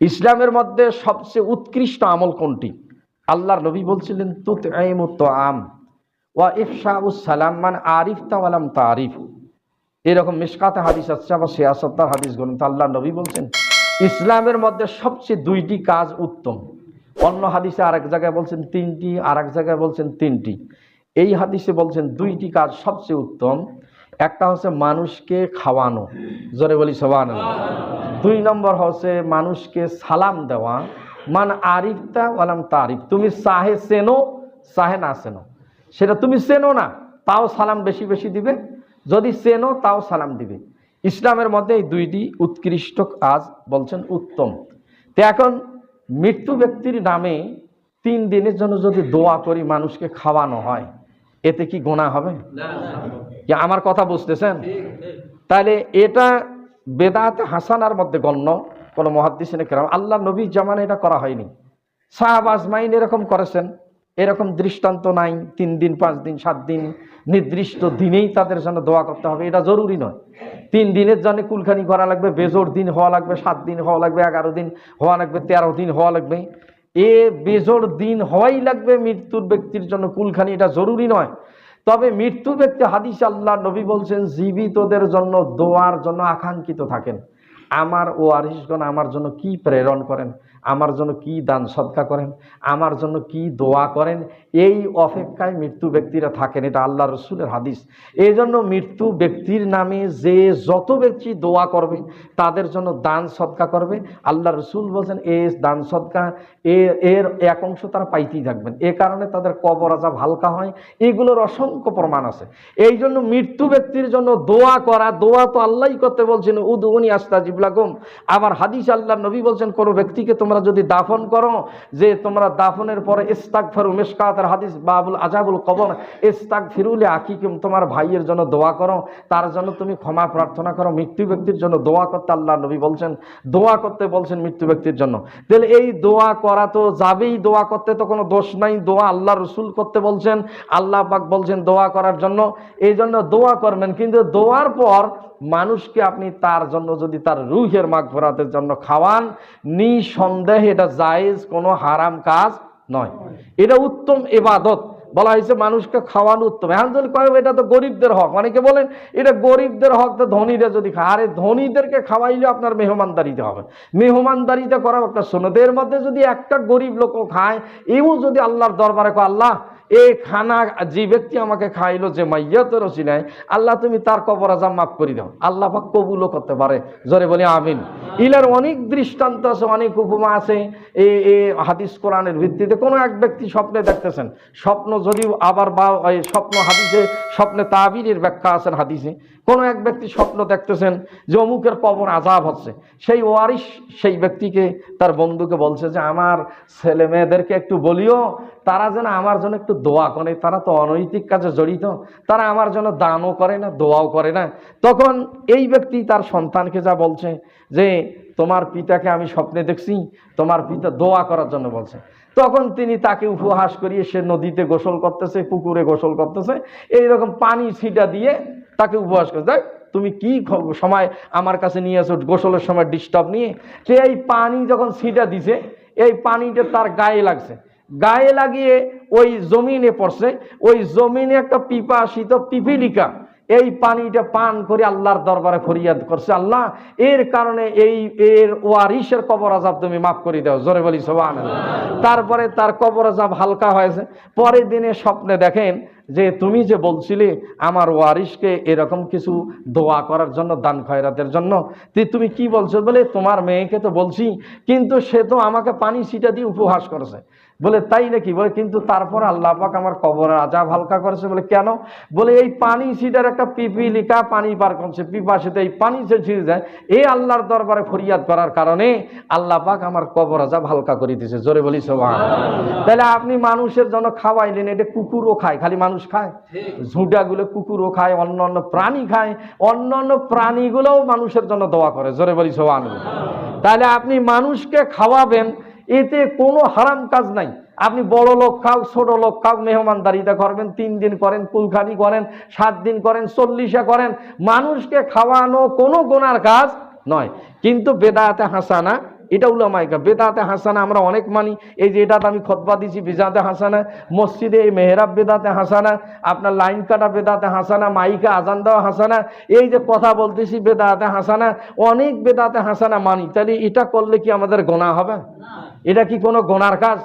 ইসলামের মধ্যে সবচেয়ে উৎকৃষ্ট আমল কোনটি? আল্লাহর নবী বলছিলেন তুত তো আম ওয়া ইফশা সালাম মান আরিফ তাওয়ালাম তারিফ। এরকম মিসকাতে হাদিস আছে, আবার সিয়াসত্তার হাদিস গ্রন্থ আল্লাহ নবী বলছেন, ইসলামের মধ্যে সবচেয়ে দুইটি কাজ উত্তম। অন্য হাদিসে আরেক জায়গায় বলছেন, তিনটি। আর এক জায়গায় বলছেন, তিনটি। এই হাদিসে বলছেন, দুইটি কাজ সবচেয়ে উত্তম। একটা হচ্ছে মানুষকে খাওয়ানো। জোরে বলি সবান দুই নম্বর হচ্ছে মানুষকে সালাম দেওয়া। মান আরিফতা ওয়ালাম তারিফ। তুমি সাহে চেনো সাহে না চেনো। সেটা তুমি চেনো না, তাও সালাম বেশি বেশি দিবে। যদি চেনো, তাও সালাম দিবে। ইসলামের মধ্যে এই দুইটি উৎকৃষ্ট কাজ বলছেন উত্তম। তো এখন মৃত্যু ব্যক্তির নামে তিন দিনের জন্য যদি দোয়া করি মানুষকে খাওয়ানো হয় এতে কি গোনা হবে? আমার কথা বুঝতেছেন? তাহলে এটা বেদাতে হাসানার মধ্যে গণ্য কোনো মহাদ্দিসিনে কেরাম। আল্লাহ নবী জামান এটা করা হয়নি। সাহাব আজমাইন এরকম করেছেন। এরকম দৃষ্টান্ত নাই। তিন দিন পাঁচ দিন সাত দিন নির্দিষ্ট দিনেই তাদের জন্য দোয়া করতে হবে। এটা জরুরি নয়। তিন দিনের জন্য কুলখানি করা লাগবে বেজোর দিন হওয়া লাগবে সাত দিন হওয়া লাগবে এগারো দিন হওয়া লাগবে তেরো দিন হওয়া লাগবে। এ বেজোর দিন হওয়াই লাগবে মৃত্যুর ব্যক্তির জন্য, কুলখানি এটা জরুরি নয়। তবে মৃত্যু ব্যক্তি হাদিস আল্লাহ নবী বলছেন, জীবিতদের জন্য, দোয়ার জন্য আকাঙ্ক্ষিত থাকেন। আমার ও আরিসগণ আমার জন্য কি প্রেরণ করেন? আমার জন্য কি দান সৎকা করেন? আমার জন্য কি দোয়া করেন? এই অপেক্ষায় মৃত্যু ব্যক্তিরা থাকেন। এটা আল্লাহ রসুলের হাদিস। এই জন্য মৃত্যু ব্যক্তির নামে যে যত ব্যক্তি দোয়া করবে, তাদের জন্য দান সৎকা করবে। আল্লাহ রসুল বলছেন, এ দান সৎকা এ, এর এক অংশ তারা পাইতেই থাকবেন। এ কারণে তাদের কবর আজাব হালকা হয়। এগুলোর অসংখ্য প্রমাণ আছে। এই জন্য মৃত্যু ব্যক্তির জন্য দোয়া করা, দোয়া তো আল্লাহই করতে বলছেন উদুনি আস্তাজিবলাকুম আবার হাদিস আল্লাহ নবী বলছেন, কোনো ব্যক্তিকে তোমরা যদি দাফন করো, যে তোমরা দাফনের পরে ইস্তাক ফেরু মেশকাতের হাদিস, বাবুল আজাবুল কবর ইস্তাক ফিরুলে আকিকুম তোমার ভাইয়ের জন্য দোয়া করো, তার জন্য তুমি ক্ষমা প্রার্থনা করো, মৃত্যু ব্যক্তির জন্য দোয়া করতে আল্লাহ নবী বলছেন, দোয়া করতে বলছেন মৃত্যু ব্যক্তির জন্য। তাহলে এই দোয়া করা তো যাবেই, দোয়া করতে তো কোনো দোষ নাই, দোয়া আল্লাহ রসুল করতে বলছেন, আল্লাহ পাক বলছেন দোয়া করার জন্য, এই জন্য দোয়া করবেন, কিন্তু দোয়ার পর মানুষকে আপনি তার জন্য যদি তার রুহের মাগ ফেরাতের জন্য খাওয়ান। নিঃসন্দেহে এটা জায়েজ, কোনো হারাম কাজ নয়। এটা উত্তম এবাদত বলা হয়েছে মানুষকে খাওয়ানো উত্তম। এখন যদি কয়, এটা তো গরিবদের হক। অনেকে বলেন, এটা গরিবদের হক তো ধনীরা যদি খায়। আরে ধনীদেরকে খাওয়াইলে আপনার মেহমানদারিতে হবে। মেহমানদারিতে করা একটা শোনদের মধ্যে যদি একটা গরিব লোকও খায়, এও যদি আল্লাহর দরবারে কয়, আল্লাহ এই খানা যে ব্যক্তি আমাকে খাইলো যে মাইয়াতের রসিনায় আল্লাহ তুমি তার কবর আজাম মাফ করে দাও। আল্লাহ পাক কবুলও করতে পারে। জোরে বলি, আমিন। ইলার অনেক দৃষ্টান্ত আছে, অনেক উপমা আছে। এই এই হাদিস কোরআনের ভিত্তিতে কোনো এক ব্যক্তি স্বপ্নে দেখতেছেন। স্বপ্ন যদিও আবার বা স্বপ্ন হাদিসে, স্বপ্নে তাবিরের ব্যাখ্যা আছেন হাদিসে। কোনো এক ব্যক্তি স্বপ্ন দেখতেছেন যে অমুকের কবর আজাব হচ্ছে। সেই ওয়ারিস সেই ব্যক্তিকে, তার বন্ধুকে বলছে যে, আমার ছেলে মেয়েদেরকে একটু বলিও তারা যেন আমার জন্য একটু দোয়া করে, তারা তো অনৈতিক কাজে জড়িত, তারা আমার জন্য দানও করে না, দোয়াও করে না। তখন এই ব্যক্তি তার সন্তানকে যা বলছে যে, তোমার পিতাকে আমি স্বপ্নে দেখছি, তোমার পিতা দোয়া করার জন্য বলছে। তখন তিনি তাকে উপহাস করিয়ে সে নদীতে গোসল করতেছে, পুকুরে গোসল করতেছে, এইরকম পানি ছিটা দিয়ে তাকে উপহাস করে দেখ, তুমি কি সময় আমার কাছে নিয়ে আসো গোসলের সময় ডিস্টার্ব নিয়ে। সে এই পানি যখন ছিটা দিছে, এই পানিটা তার গায়ে লাগছে। গায়ে লাগিয়ে ওই জমিনে পড়ছে, ওই জমিনে একটা পিপাসিত পিপিলিকা। এই পানিটা পান করে আল্লাহর দরবারে ফরিয়াদ করছে। আল্লাহ, এর কারণে এই, এর ওয়ারিসের কবর আজাব তুমি মাফ করে দাও, জোরে বলি সবান তারপরে তার কবর আজাব হালকা হয়েছে। পরের দিনে স্বপ্নে দেখেন যে তুমি যে বলছিলে আমার ওয়ারিসকে এরকম কিছু দোয়া করার জন্য, দান খয়রাতের জন্য তুমি কি বলছো? বলে, তোমার মেয়েকে তো বলছি, কিন্তু সে তো আমাকে পানি ছিটা দিয়ে উপহাস করেছে। বলে তাই নাকি? বলে কিন্তু তারপর আল্লাহ পাক আমার কবর আজাব হালকা করেছে। বলে কেন? বলে এই পানি ছিটার একটা পিপিলিকা পানি পার করছে। পিপাসিতে এই পানি যে ছিঁড়ে যায় এই আল্লাহর দরবারে ফরিয়াদ করার কারণে আল্লাহ পাক আমার কবর আজাব হালকা করে দিয়েছে। জোরে বলি সবাই তাহলে আপনি মানুষের জন্য খাওয়াইলেন এটা কুকুরও খায় খালি মানুষ খায়? ঝুঁটাগুলো কুকুরও খায় অন্য অন্য প্রাণী খায় অন্য অন্য প্রাণীগুলোও মানুষের জন্য দোয়া করে। জোরে বলি সবাই তাহলে আপনি মানুষকে খাওয়াবেন এতে কোনো হারাম কাজ নাই। আপনি বড় লোক খাও ছোট লোক খাও মেহমানদারিতা করবেন, তিন দিন করেন, কুলখানি করেন, সাত দিন করেন, চল্লিশে করেন। মানুষকে খাওয়ানো কোনো গোনার কাজ নয়। কিন্তু বেদাতে হাসানা, এটা উলামাইকা বেদাতে হাসানা আমরা অনেক মানি। এই যে এটাতে আমি খতবা দিছি বেজাতে হাসানা, মসজিদে এই মেহরাব বেদাতে হাসানা, আপনার লাইন কাটা বেদাতে হাসানা, মাইকা আজান দেওয়া হাসানা, এই যে কথা বলতেছি বেদাতে হাসানা, অনেক বেদাতে হাসানা মানি। তাহলে এটা করলে কি আমাদের গোনা হবে? এটা কি কোনো গোনার কাজ?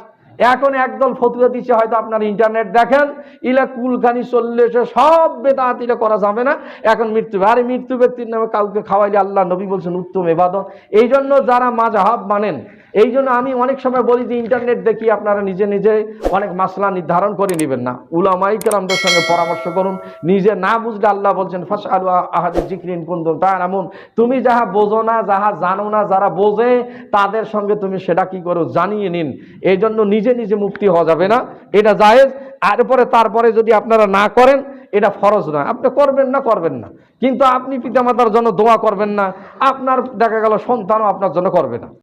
এখন একদল ফতুয়া দিচ্ছে হয়তো আপনার ইন্টারনেট দেখেন, ইলা কুলখানি চললে সে সব বেদাত এটা করা যাবে না। এখন মৃত্যু আর মৃত্যু ব্যক্তির নামে কাউকে খাওয়াইলে আল্লাহ নবী বলছেন, উত্তম এবাদত। এই জন্য যারা মাজাহাব মানেন এই জন্য আমি অনেক সময় বলি যে ইন্টারনেট দেখি আপনারা নিজে নিজে অনেক মাসলা নির্ধারণ করে নেবেন না। উলামাই কেরামদের সঙ্গে পরামর্শ করুন। নিজে না বুঝলে আল্লাহ বলছেন ফাঁস আলু আহাদের জিক্রিন কুন্দন তা এমন তুমি যাহা বোঝো না, যাহা জানো না, যারা বোঝে, তাদের সঙ্গে তুমি সেটা কি করো জানিয়ে নিন। এই জন্য নিজে নিজে মুক্তি হওয়া যাবে না। এটা জায়েজ। আর পরে তারপরে যদি আপনারা না করেন, এটা ফরজ নয়। আপনি করবেন না করবেন না। কিন্তু আপনি পিতামাতার জন্য দোয়া করবেন না। আপনার দেখা গেল সন্তানও আপনার জন্য করবে না।